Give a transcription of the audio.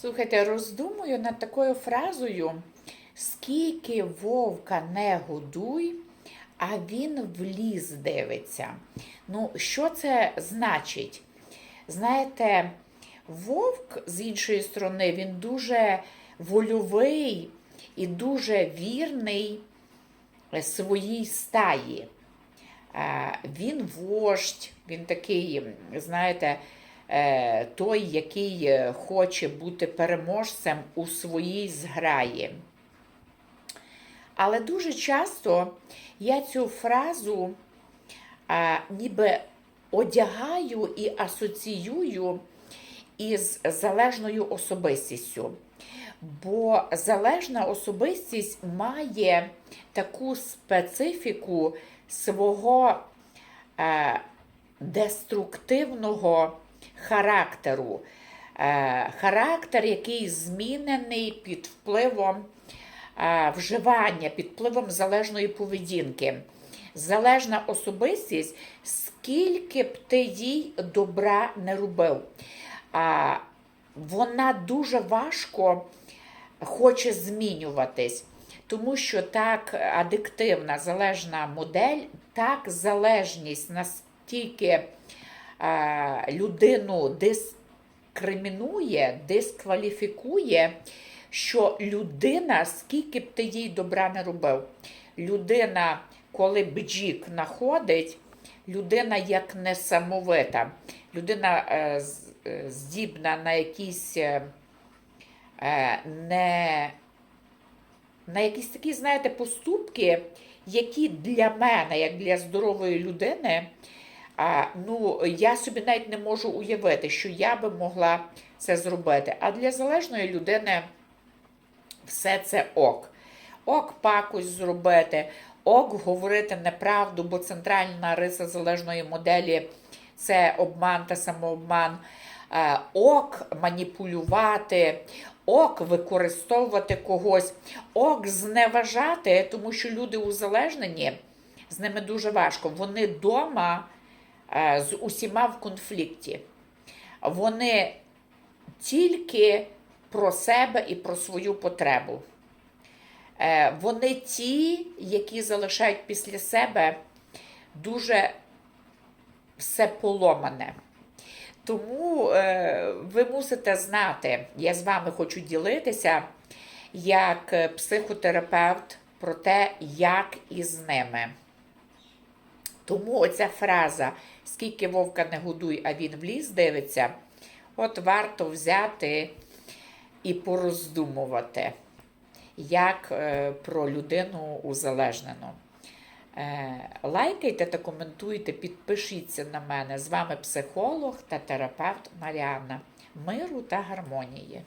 Слухайте, роздумую над такою фразою, скільки вовка не годуй, а він в ліс дивиться. Ну, що це значить? Знаєте, вовк, з іншої сторони, він дуже вольовий і дуже вірний своїй стаї. Е, Він вождь, він такий, знаєте, е, той, який е, хоче бути переможцем у своїй зграї. Але дуже часто я цю фразу а, ніби одягаю і асоціюю із залежною особистістю. Бо залежна особистість має таку специфіку свого е, деструктивного характеру. Е, характер, який змінений під впливом е, вживання, під впливом залежної поведінки. Залежна особистість, скільки б ти їй добра не робив. Вона дуже важко хоче змінюватись, тому що так адиктивна залежна модель, так залежність настільки людину дискримінує, дискваліфікує, що людина, скільки б ти їй добра не робив, людина, коли бджік находить, людина як несамовита, людина е, е, здібна на якісь е, е, не, на якісь такі, знаєте, поступки, які для мене, як для здорової людини, а, ну, я собі навіть не можу уявити, що я би могла це зробити. А для залежної людини все це ок. Ок пакость зробити, ок говорити неправду, бо центральна риса залежної моделі це обман та самообман. Ок маніпулювати, ок використовувати когось, ок зневажати, тому що люди узалежнені, з ними дуже важко. Вони вдома з усіма в конфлікті. Вони тільки про себе і про свою потребу. Е, Вони ті, які залишають після себе дуже все поломане. Тому е, ви мусите знати, я з вами хочу ділитися як е, психотерапевт про те, як із ними. Тому оця фраза скільки вовка не годуй, а він в ліс дивиться, от варто взяти і пороздумувати, як е, про людину узалежнену. Е, лайкайте та коментуйте, підпишіться на мене. З вами психолог та терапевт Маріанна. Миру та гармонії.